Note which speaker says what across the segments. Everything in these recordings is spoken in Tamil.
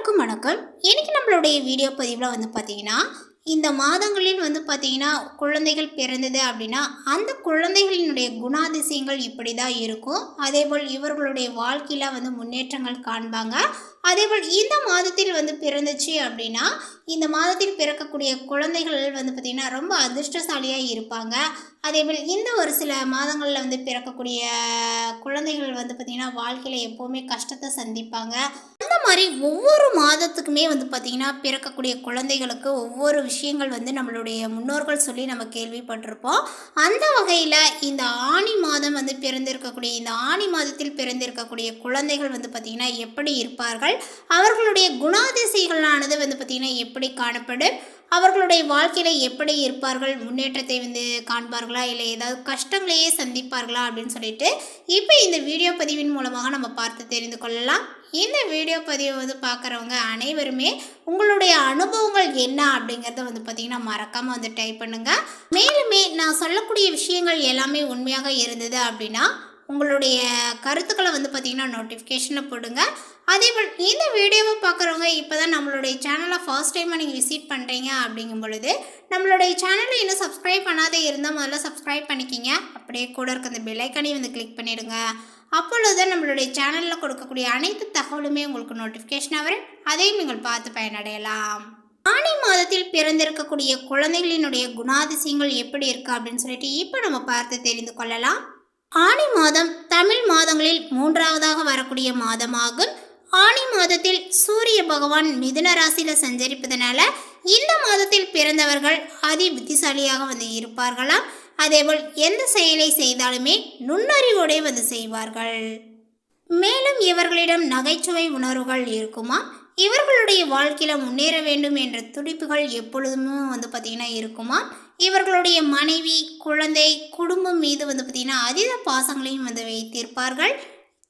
Speaker 1: எல்லாருக்கும் வணக்கம். இன்னைக்கு நம்மளுடைய வீடியோ பதிவில் வந்து பார்த்தீங்கன்னா இந்த மாதங்களில் வந்து பார்த்தீங்கன்னா குழந்தைகள் பிறந்தது அப்படின்னா அந்த குழந்தைகளினுடைய குணாதிசயங்கள் இப்படி தான் இருக்கும் அதேபோல் இவர்களுடைய வாழ்க்கையில் வந்து முன்னேற்றங்கள் காண்பாங்க. அதேபோல் இந்த மாதத்தில் வந்து பிறந்துச்சு அப்படின்னா இந்த மாதத்தில் பிறக்கக்கூடிய குழந்தைகள் வந்து பார்த்திங்கன்னா ரொம்ப அதிர்ஷ்டசாலியாக இருப்பாங்க. அதேபோல் இந்த ஒரு சில மாதங்களில் வந்து பிறக்கக்கூடிய குழந்தைகள் வந்து பார்த்திங்கன்னா வாழ்க்கையில் எப்போவுமே கஷ்டத்தை சந்திப்பாங்க. அந்த மாதிரி ஒவ்வொரு மாதத்துக்குமே வந்து பார்த்திங்கன்னா பிறக்கக்கூடிய குழந்தைகளுக்கு ஒவ்வொரு விஷயங்கள் வந்து நம்மளுடைய முன்னோர்கள் சொல்லி நம்ம கேள்விப்பட்டிருப்போம். அந்த வகையில் இந்த ஆணி மாதம் வந்து பிறந்திருக்கக்கூடிய இந்த ஆணி மாதத்தில் பிறந்திருக்கக்கூடிய குழந்தைகள் வந்து பார்த்திங்கன்னா எப்படி இருப்பார்கள்? அவர்களுடைய குணாதிசைகளானது வந்து பார்த்திங்கன்னா எப்படி காணப்படும்? அவர்களுடைய வாழ்க்கையில் எப்படி இருப்பார்கள்? முன்னேற்றத்தை வந்து காண்பார்களா? இல்லை ஏதாவது கஷ்டங்களையே சந்திப்பார்களா? அப்படின்னு சொல்லிட்டு இப்போ இந்த வீடியோ பதிவின் மூலமாக நம்ம பார்த்து தெரிந்து கொள்ளலாம். இந்த வீடியோ பதிவை வந்து பார்க்குறவங்க அனைவருமே உங்களுடைய அனுபவங்கள் என்ன அப்படிங்கிறத வந்து பார்த்திங்கன்னா மறக்காமல் வந்து டைப் பண்ணுங்கள் மேலுமே நான் சொல்லக்கூடிய விஷயங்கள் எல்லாமே உண்மையாக இருந்தது அப்படின்னா உங்களுடைய கருத்துக்களை வந்து பார்த்திங்கன்னா நோட்டிஃபிகேஷனில் போடுங்க. அதேபோல் இந்த வீடியோவை பார்க்குறவங்க இப்போ தான் நம்மளுடைய சேனலை ஃபர்ஸ்ட் டைமாக நீங்கள் விசிட் பண்ணுறீங்க அப்படிங்கும் பொழுது நம்மளுடைய சேனலை இன்னும் சப்ஸ்கிரைப் பண்ணாத இருந்தால் முதல்ல சப்ஸ்கிரைப் பண்ணிக்கிங்க. அப்படியே கூட இருக்க அந்த பெல்லைக்கனையும் வந்து கிளிக் பண்ணிடுங்க. அப்பொழுது நம்மளுடைய சேனலில் கொடுக்கக்கூடிய அனைத்து தகவலுமே உங்களுக்கு நோட்டிஃபிகேஷனாக வரும். அதையும் நீங்கள் பார்த்து பயனடையலாம். ஆணி மாதத்தில் பிறந்திருக்கக்கூடிய குழந்தைகளினுடைய குணாதிசயங்கள் எப்படி இருக்கு அப்படின்னு சொல்லிட்டு இப்போ நம்ம பார்த்து தெரிந்து கொள்ளலாம். ஆணி மாதம் தமிழ் மாதங்களில் மூன்றாவதாக வரக்கூடிய மாதமாகும். ஆணி மாதத்தில் சூரிய பகவான் மிதுன ராசியில் சஞ்சரிப்பதனால இந்த மாதத்தில் பிறந்தவர்கள் அதி புத்திசாலியாக வந்து இருப்பார்களாம். அதேபோல் எந்த செயலை செய்தாலுமே நுண்ணறிவோடே வந்து செய்வார்கள். மேலும் இவர்களிடம் நகைச்சுவை உணர்வுகள் இருக்குமா? இவர்களுடைய வாழ்க்கையில் முன்னேற வேண்டும் என்ற துடிப்புகள் எப்பொழுதுமே வந்து பார்த்திங்கன்னா இருக்குமா? இவர்களுடைய மனைவி குழந்தை குடும்பம் மீது வந்து பார்த்திங்கன்னா அதீத பாசங்களையும் வந்து வைத்திருப்பார்கள்.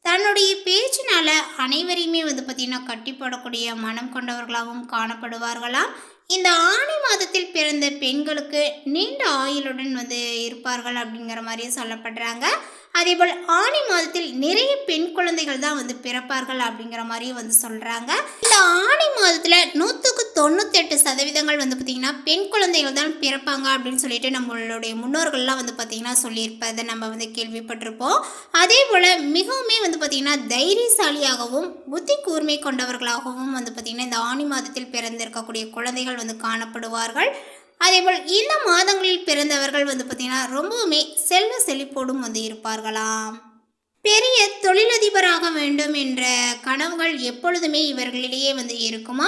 Speaker 1: தன்னுடைய பேச்சினால் அனைவரையுமே வந்து பார்த்திங்கன்னா கட்டிப்படக்கூடிய மனம் கொண்டவர்களாகவும் காணப்படுவார்களாம். இந்த ஆணி மாதத்தில் பிறந்த பெண்களுக்கு நீண்ட ஆயுளுடன் வந்து இருப்பார்கள் அப்படிங்கிற மாதிரியும் சொல்லப்படுறாங்க. அதேபோல் ஆணி மாதத்தில் நிறைய பெண் குழந்தைகள் தான் வந்து பிறப்பார்கள் அப்படிங்கிற மாதிரியும் வந்து சொல்கிறாங்க இந்த ஆணி மாதத்தில் நூற்றுக்கு தொண்ணூத்தெட்டு சதவீதங்கள் வந்து பார்த்திங்கன்னா பெண் குழந்தைகள் தான் பிறப்பாங்க அப்படின்னு சொல்லிட்டு நம்மளுடைய முன்னோர்கள்லாம் வந்து பார்த்திங்கன்னா சொல்லியிருப்பதை நம்ம வந்து கேள்விப்பட்டிருப்போம். அதே போல் மிகவுமே வந்து பார்த்திங்கன்னா தைரியசாலியாகவும் புத்தி கூர்மை கொண்டவர்களாகவும் வந்து பார்த்திங்கன்னா இந்த ஆணி மாதத்தில் பிறந்திருக்கக்கூடிய குழந்தைகள் வந்து காணப்படுவார்கள். அதேபோல் இந்த மாதங்களில் பிறந்தவர்கள் வந்து பார்த்திங்கன்னா ரொம்பவுமே செல்வ செழிப்போடும் வந்து இருப்பார்களாம். பெரிய தொழிலதிபராக வேண்டும் என்ற கனவுகள் எப்பொழுதுமே இவர்களிடையே வந்து இருக்குமா?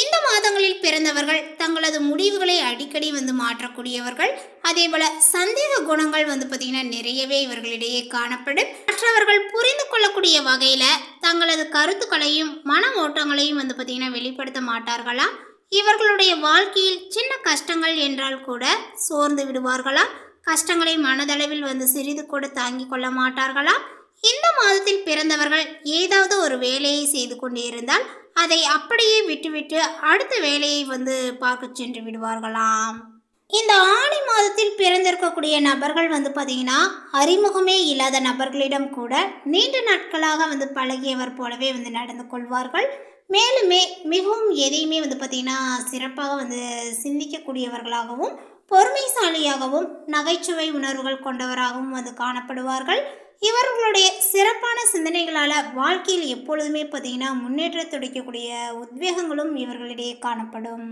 Speaker 1: இந்த மாதங்களில் பிறந்தவர்கள் தங்களது முடிவுகளை அடிக்கடி வந்து மாற்றக்கூடியவர்கள் அதே போல சந்தேக குணங்கள் வந்து பார்த்திங்கன்னா நிறையவே இவர்களிடையே காணப்படும். மற்றவர்கள் புரிந்து கொள்ளக்கூடிய வகையில் தங்களது கருத்துக்களையும் மன ஓட்டங்களையும் வந்து பார்த்திங்கன்னா வெளிப்படுத்த மாட்டார்களாம். இவர்களுடைய வாழ்க்கையில் சின்ன கஷ்டங்கள் என்றால் கூட சோர்ந்து விடுவார்களாம். கஷ்டங்களை மனதளவில் வந்து சிறிது கூட தாங்கிக் கொள்ள மாட்டார்களாம். இந்த மாதத்தில் பிறந்தவர்கள் ஏதாவது ஒரு வேலையை செய்து கொண்டிருந்தால் அதை அப்படியே விட்டுவிட்டு அடுத்த வேலையை வந்து பார்க்க சென்று விடுவார்களாம். இந்த ஆணி மாதத்தில் பிறந்திருக்கக்கூடிய நபர்கள் வந்து பார்த்தீங்கன்னா அறிமுகமே இல்லாத நபர்களிடம் கூட நீண்ட நாட்களாக வந்து பழகியவர் போலவே வந்து நடந்து கொள்வார்கள். மேலுமே மிகவும் எதையுமே வந்து பார்த்திங்கன்னா சிறப்பாக வந்து சிந்திக்கக்கூடியவர்களாகவும் பொறுமைசாலியாகவும் நகைச்சுவை உணர்வுகள் கொண்டவராகவும் வந்து காணப்படுவார்கள். இவர்களுடைய சிறப்பான சிந்தனைகளால் வாழ்க்கையில் எப்பொழுதுமே பார்த்திங்கன்னா முன்னேற்றத்துடைக்கக்கூடிய உத்வேகங்களும் இவர்களிடையே காணப்படும்.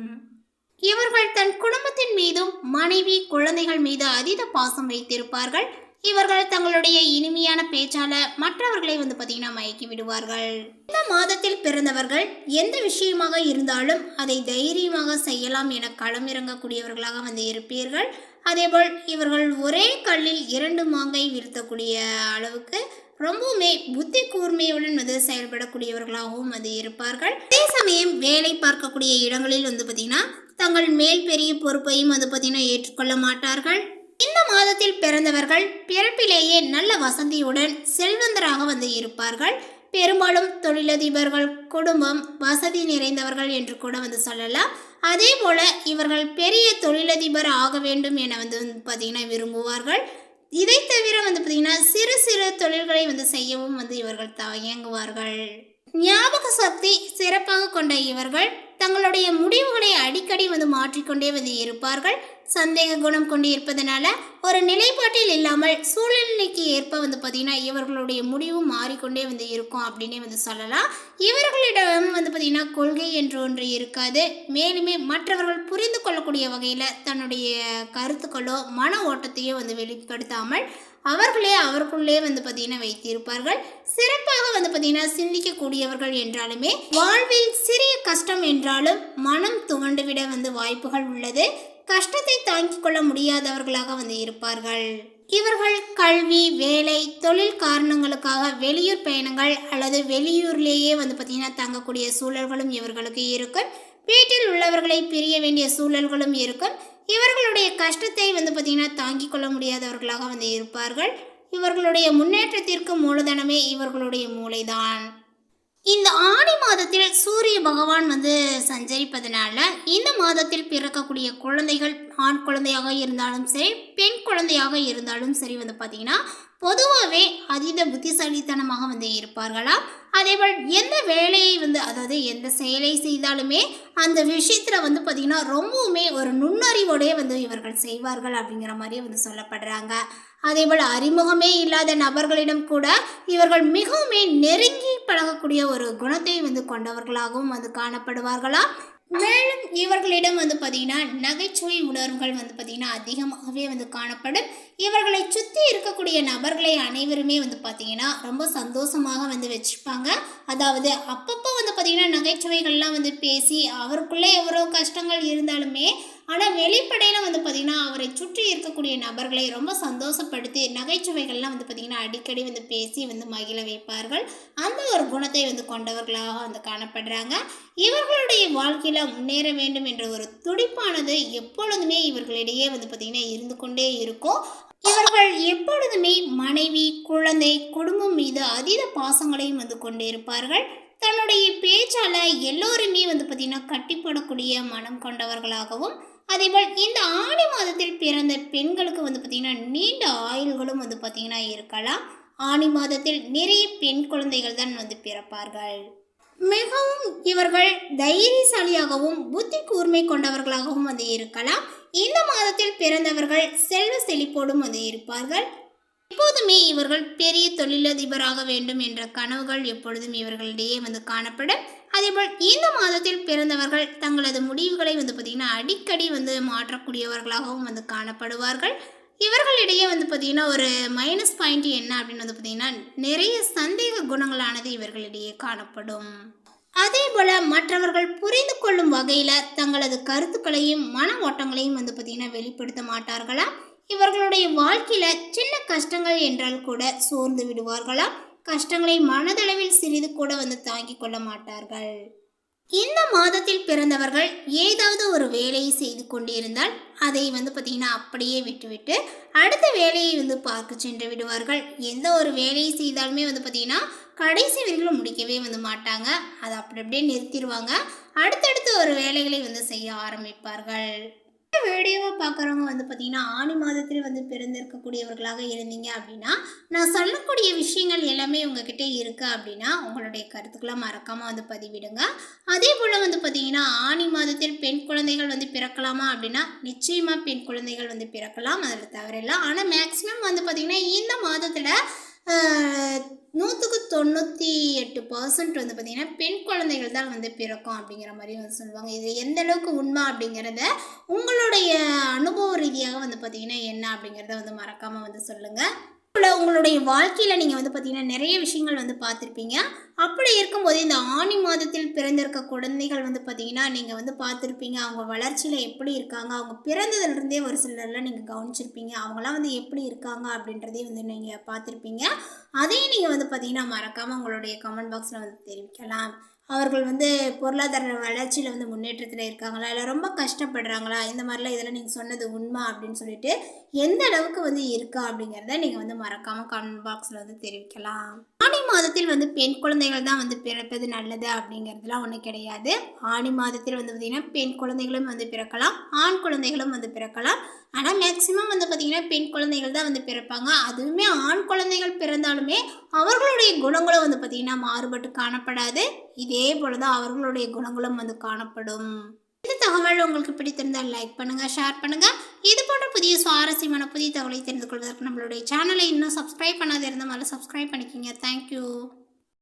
Speaker 1: இவர்கள் தன் குடும்பத்தின் மீதும் மனைவி குழந்தைகள் மீது அதீத பாசம் வைத்திருப்பார்கள். இவர்கள் தங்களுடைய இனிமையான பேச்சால மற்றவர்களை வந்து பார்த்தீங்கன்னா மயக்கி விடுவார்கள். இந்த மாதத்தில் பிறந்தவர்கள் எந்த விஷயமாக இருந்தாலும் அதை தைரியமாக செய்யலாம் என களமிறங்கக்கூடியவர்களாக வந்து இருப்பீர்கள். அதேபோல் இவர்கள் ஒரே கல்லில் இரண்டு மாங்கை வீழ்த்தக்கூடிய அளவுக்கு ரொம்பவுமே புத்தி கூர்மையுடன் வந்து செயல்படக்கூடியவர்களாகவும் வந்து இருப்பார்கள். அதே சமயம் வேலை பார்க்கக்கூடிய இடங்களில் வந்து பார்த்திங்கன்னா தங்கள் மேல் பெரிய பொறுப்பையும் வந்து பார்த்திங்கன்னா ஏற்றுக்கொள்ள மாட்டார்கள். மாதத்தில் பிறந்தவர்கள் பிறப்பிலேயே நல்ல வசதியுடன் செல்வந்தராக வந்து இருப்பார்கள். பெரும்பாலும் தொழிலதிபர்கள் குடும்பம் வசதி நிறைந்தவர்கள் என்று கூட வந்து சொல்லலாம். அதே போல இவர்கள் பெரிய தொழிலதிபர் ஆக வேண்டும் என வந்து பார்த்தீங்கன்னா விரும்புவார்கள். இதை தவிர வந்து பார்த்திங்கன்னா சிறு சிறு தொழில்களை வந்து செய்யவும் வந்து இவர்கள் தயங்குவார்கள். ஞாபக சக்தி சிறப்பாக கொண்ட இவர்கள் தங்களுடைய முடிவுகளை அடிக்கடி வந்து மாற்றிக்கொண்டே வந்து இருப்பார்கள். சந்தேக குணம் கொண்டு இருப்பதனால ஒரு நிலைப்பாட்டில் இல்லாமல் சூழ்நிலைக்கு ஏற்ப வந்து பார்த்திங்கன்னா இவர்களுடைய முடிவு மாறிக்கொண்டே வந்து இருக்கும் அப்படின்னே வந்து சொல்லலாம். இவர்களிடம் வந்து பார்த்திங்கன்னா கொள்கை என்று ஒன்று இருக்காது. மேலுமே மற்றவர்கள் புரிந்து கொள்ளக்கூடிய வகையில் தன்னுடைய கருத்துக்களோ மன ஓட்டத்தையோ வந்து வெளிப்படுத்தாமல் அவர்களே அவருக்குள்ளே வந்து பார்த்தீங்கன்னா வைத்திருப்பார்கள். சிறப்பாக வந்து பார்த்தீங்கன்னா சிந்திக்கக்கூடியவர்கள் என்றாலுமே வாழ்வில் சிறிய கஷ்டம் என்றாலும் மனம் துவண்டுவிட வந்து வாய்ப்புகள் உள்ளது. கஷ்டத்தை தாங்கிக் கொள்ள முடியாதவர்களாக வந்து இருப்பார்கள். இவர்கள் கல்வி வேலை தொழில் காரணங்களுக்காக வெளியூர் பயணங்கள் அல்லது வெளியூர்லேயே வந்து பார்த்திங்கன்னா தங்கக்கூடிய சூழல்களும் இவர்களுக்கு இருக்கும். வீட்டில் உள்ளவர்களை பிரிய வேண்டிய சூழல்களும் இருக்கும். இவர்களுடைய கஷ்டத்தை வந்து பார்த்திங்கன்னா தாங்கிக் கொள்ள முடியாதவர்களாக வந்து இருப்பார்கள். இவர்களுடைய முன்னேற்றத்திற்கு மூலதனமே இவர்களுடைய மூளைதான். இந்த ஆடி மாதத்தில் சூரிய பகவான் வந்து சஞ்சரிப்பதனால இந்த மாதத்தில் பிறக்கக்கூடிய குழந்தைகள் ஆண் குழந்தையாக இருந்தாலும் சரி பெண் குழந்தையாக இருந்தாலும் சரி வந்து பார்த்தீங்கன்னா பொதுவாகவே அதீத புத்திசாலித்தனமாக வந்து இருப்பார்களாம். அதேபோல் எந்த வேலையை வந்து அதாவது எந்த செயலை செய்தாலுமே அந்த விஷயத்தில் வந்து பார்த்திங்கன்னா ரொம்பவுமே ஒரு நுண்ணறிவோடே வந்து இவர்கள் செய்வார்கள் அப்படிங்கிற மாதிரியே வந்து சொல்லப்படுறாங்க. அதேபோல் அறிமுகமே இல்லாத நபர்களிடம் கூட இவர்கள் மிகவுமே நெருங்கி பழகக்கூடிய ஒரு குணத்தை வந்து கொண்டவர்களாகவும் வந்து காணப்படுவார்களா? மேலும் இவர்களிடம் வந்து பார்த்திங்கன்னா நகைச்சுவை உணர்வுகள் வந்து பார்த்திங்கன்னா அதிகமாகவே வந்து காணப்படும். இவர்களை சுற்றி இருக்கக்கூடிய நபர்களை அனைவருமே வந்து பார்த்திங்கன்னா ரொம்ப சந்தோஷமாக வந்து வச்சுப்பாங்க. அதாவது அப்பப்போ வந்து பார்த்திங்கன்னா நகைச்சுவைகள்லாம் வந்து பேசி அவருக்குள்ளே எவ்வளோ கஷ்டங்கள் இருந்தாலுமே ஆனால் வெளிப்படையில் வந்து பார்த்திங்கன்னா அவரை சுற்றி இருக்கக்கூடிய நபர்களை ரொம்ப சந்தோஷப்படுத்தி நகைச்சுவைகள்லாம் வந்து பார்த்திங்கன்னா அடிக்கடி வந்து பேசி வந்து மகிழ வைப்பார்கள். அந்த ஒரு குணத்தை வந்து கொண்டவர்களாக வந்து காணப்படுறாங்க. இவர்களுடைய வாழ்க்கையில் முன்னேற வேண்டும் என்ற ஒரு துடிப்பானது எப்பொழுதுமே இவர்களிடையே வந்து பார்த்திங்கன்னா இருந்து கொண்டே இருக்கும். இவர்கள் எப்பொழுதுமே மனைவி குழந்தை குடும்பம் மீது அதீத பாசங்களையும் வந்து கொண்டிருப்பார்கள். தன்னுடைய பேச்சால் எல்லோருமே வந்து பார்த்திங்கன்னா கட்டிப்படக்கூடிய மனம் கொண்டவர்களாகவும் அதேபோல் இந்த ஆடி மாதத்தில் பிறந்த பெண்களுக்கு வந்து பார்த்திங்கன்னா நீண்ட ஆயுள்களும் வந்து பார்த்திங்கன்னா இருக்கலாம். ஆணி மாதத்தில் நிறைய பெண் குழந்தைகள் தான் வந்து பிறப்பார்கள். மிகவும் இவர்கள் தைரியசாலியாகவும் புத்தி கூர்மை கொண்டவர்களாகவும் வந்து இருக்கலாம். இந்த மாதத்தில் பிறந்தவர்கள் செல்வ செழிப்போடும் வந்து இருப்பார்கள். எப்போதுமே இவர்கள் பெரிய தொழிலதிபராக வேண்டும் என்ற கனவுகள் எப்பொழுதும் இவர்களிடையே வந்து காணப்படும். அதேபோல் இந்த மாதத்தில் பிறந்தவர்கள் தங்களது முடிவுகளை வந்து பார்த்திங்கன்னா அடிக்கடி வந்து மாற்றக்கூடியவர்களாகவும் வந்து காணப்படுவார்கள். இவர்களிடையே வந்து பார்த்திங்கன்னா ஒரு மைனஸ் பாயிண்ட் என்ன அப்படின்னு வந்து பார்த்திங்கன்னா நிறைய சந்தேக குணங்களானது இவர்களிடையே காணப்படும். அதே போல் மற்றவர்கள் புரிந்து கொள்ளும் வகையில் தங்களது கருத்துக்களையும் மன ஓட்டங்களையும் வந்து பார்த்திங்கன்னா வெளிப்படுத்த மாட்டார்களாம் இவர்களுடைய வாழ்க்கையில சின்ன கஷ்டங்கள் என்றால் கூட சோர்ந்து விடுவார்களாம். கஷ்டங்களை மனதளவில் சிறிது கூட வந்து தாங்கிக் கொள்ள மாட்டார்கள். இந்த மாதத்தில் பிறந்தவர்கள் ஏதாவது ஒரு வேலையை செய்து கொண்டிருந்தால் அதை வந்து பார்த்திங்கன்னா அப்படியே விட்டுவிட்டு அடுத்த வேலையை வந்து பார்க்க சென்று விடுவார்கள். எந்த ஒரு வேலையை செய்தாலுமே வந்து பார்த்திங்கன்னா கடைசி வரைக்கும் முடிக்கவே வந்து மாட்டாங்க. அதை அப்படி அப்படியே நிறுத்திடுவாங்க. அடுத்தடுத்து ஒரு வேலைகளை வந்து செய்ய ஆரம்பிப்பார்கள். வீடியோவை பார்க்குறவங்க வந்து பார்த்தீங்கன்னா ஆணி மாதத்தில் வந்து பிறந்திருக்கக்கூடியவர்களாக இருந்தீங்க அப்படின்னா நான் சொல்லக்கூடிய விஷயங்கள் எல்லாமே உங்ககிட்ட இருக்குது அப்படின்னா உங்களுடைய கருத்துக்களை மறக்காமல் வந்து பதிவிடுங்க. அதே போல் வந்து பார்த்தீங்கன்னா ஆணி மாதத்தில் பெண் குழந்தைகள் வந்து பிறக்கலாமா அப்படின்னா நிச்சயமாக பெண் குழந்தைகள் வந்து பிறக்கலாம். அதில் தவறில்லை. ஆனால் மேக்ஸிமம் வந்து பார்த்தீங்கன்னா இந்த மாதத்தில் தொண்ணூற்றி எட்டு பர்சன்ட் வந்து பார்த்திங்கன்னா பெண் குழந்தைகள் தான் வந்து பிறக்கும் அப்படிங்கிற மாதிரி வந்து சொல்லுவாங்க. இது எந்த அளவுக்கு உண்மை அப்படிங்கிறத உங்களுடைய அனுபவ ரீதியாக வந்து பார்த்திங்கன்னா என்ன அப்படிங்கிறத வந்து மறக்காமல் வந்து சொல்லுங்கள் உங்களுடைய வாழ்க்கையில் நீங்கள் வந்து பார்த்தீங்கன்னா நிறைய விஷயங்கள் வந்து பார்த்துருப்பீங்க. அப்படி இருக்கும்போது இந்த ஆணி மாதத்தில் பிறந்திருக்க குழந்தைகள் வந்து பார்த்தீங்கன்னா நீங்கள் வந்து பார்த்துருப்பீங்க அவங்க வளர்ச்சியில் எப்படி இருக்காங்க அவங்க பிறந்ததுலேருந்தே ஒரு சிலர்லாம் நீங்கள் கவனிச்சிருப்பீங்க அவங்களாம் வந்து எப்படி இருக்காங்க அப்படின்றதே வந்து நீங்கள் பார்த்துருப்பீங்க. அதையும் நீங்கள் வந்து பார்த்தீங்கன்னா மறக்காமல் உங்களுடைய கமெண்ட் பாக்ஸில் வந்து தெரிவிக்கலாம். அவர்கள் வந்து பொருளாதார வளர்ச்சியில் வந்து முன்னேற்றத்தில் இருக்காங்களா? இல்லை ரொம்ப கஷ்டப்படுறாங்களா? இந்த மாதிரிலாம் இதெல்லாம் நீங்கள் சொன்னது உண்மை அப்படின்னு சொல்லிட்டு எந்த அளவுக்கு வந்து இருக்கா அப்படிங்கிறத நீங்கள் வந்து மறக்காமல் கமெண்ட் பாக்ஸில் வந்து தெரிவிக்கலாம். ஆணி மாதத்தில் வந்து பெண் குழந்தைகள் தான் வந்து பிறப்பது நல்லது அப்படிங்கிறதுலாம் ஒன்றும் கிடையாது. ஆணி மாதத்தில் வந்து பார்த்திங்கன்னா பெண் குழந்தைகளும் வந்து பிறக்கலாம் ஆண் குழந்தைகளும் வந்து பிறக்கலாம். ஆனால் மேக்சிமம் வந்து பார்த்திங்கன்னா பெண் குழந்தைகள் தான் வந்து பிறப்பாங்க. அதுவுமே ஆண் குழந்தைகள் பிறந்தாலுமே அவர்களுடைய குணங்களும் வந்து பார்த்திங்கன்னா மாறுபட்டு காணப்படாது. இதே போல தான் அவர்களுடைய குணங்களும் வந்து காணப்படும். இந்த தகவல் உங்களுக்கு பிடித்திருந்தால் லைக் பண்ணுங்கள் ஷேர் பண்ணுங்கள் இது போன்ற புதிய சுவாரஸ்யமான புதிய தகவலை தெரிந்து கொள்வதற்கு நம்மளுடைய சேனலை இன்னும் சப்ஸ்கிரைப் பண்ணாத இருந்தால் முதல்ல சப்ஸ்கிரைப் பண்ணிக்கிங்க. தேங்க்யூ